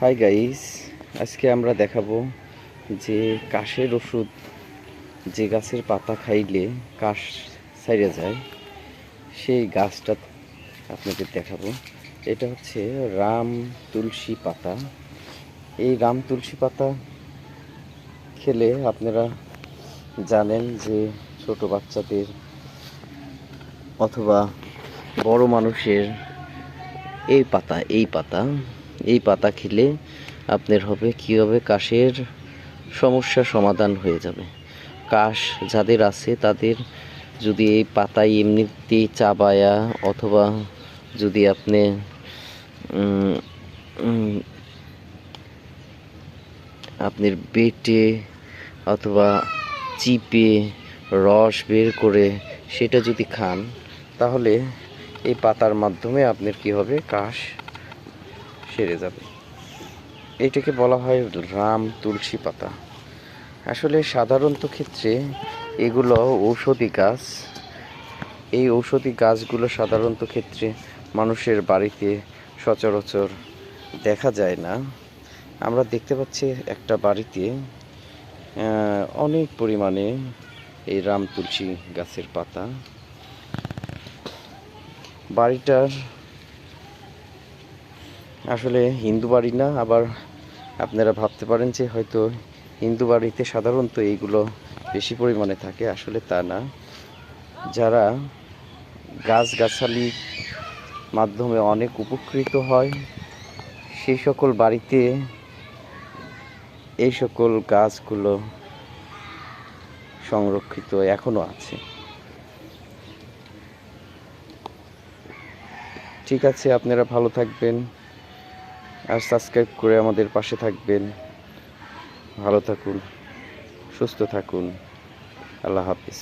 Hi guys আজকে আমরা দেখাবো যে কাশের ওষুধ যে গাছের পাতা খাইলে কাশ সাইরে যায়, সেই গাছটা আপনাদের দেখাবো। এটা হচ্ছে রাম তুলসী পাতা। এই রাম তুলসী পাতা খেলে আপনারা জানেন যে ছোট বাচ্চাদের অথবা বড় মানুষের এই পাতা এই পাতা এই পাতা খেলে আপনার হবে কী হবে কাশের সমস্যা সমাধান হয়ে যাবে। কাশ যাদের আছে তাদের যদি এই পাতায় এমনিতেই চাবায়া অথবা যদি আপনি আপনার বেটে অথবা চিপে রস বের করে সেটা যদি খান, তাহলে এই পাতার মাধ্যমে আপনার কি হবে? কাশ সেরে যাবে। এইটাকে বলা হয় রাম তুলসী পাতা। আসলে সাধারণত ক্ষেত্রে এগুলো ঔষধি গাছ। এই ঔষধি গাছগুলো সাধারণত ক্ষেত্রে মানুষের বাড়িতে সচরাচর দেখা যায় না। আমরা দেখতে পাচ্ছি একটা বাড়িতে অনেক পরিমাণে এই রাম তুলসী গাছের পাতা। বাড়িটার আসলে হিন্দু বাড়ি না, আবার আপনারা ভাবতে পারেন যে হয়তো হিন্দু বাড়িতে সাধারণত এইগুলো বেশি পরিমাণে থাকে, আসলে তা না। যারা গাছগাছালি মাধ্যমে অনেক উপকৃত হয়, সেই সকল বাড়িতে এই সকল গাছগুলো সংরক্ষিত এখনও আছে। ঠিক আছে, আপনারা ভালো থাকবেন। আর সাবস্ক্রাইব করে আমাদের পাশে থাকবেন। ভালো থাকুন সুস্থ থাকুন। আল্লাহ হাফিজ।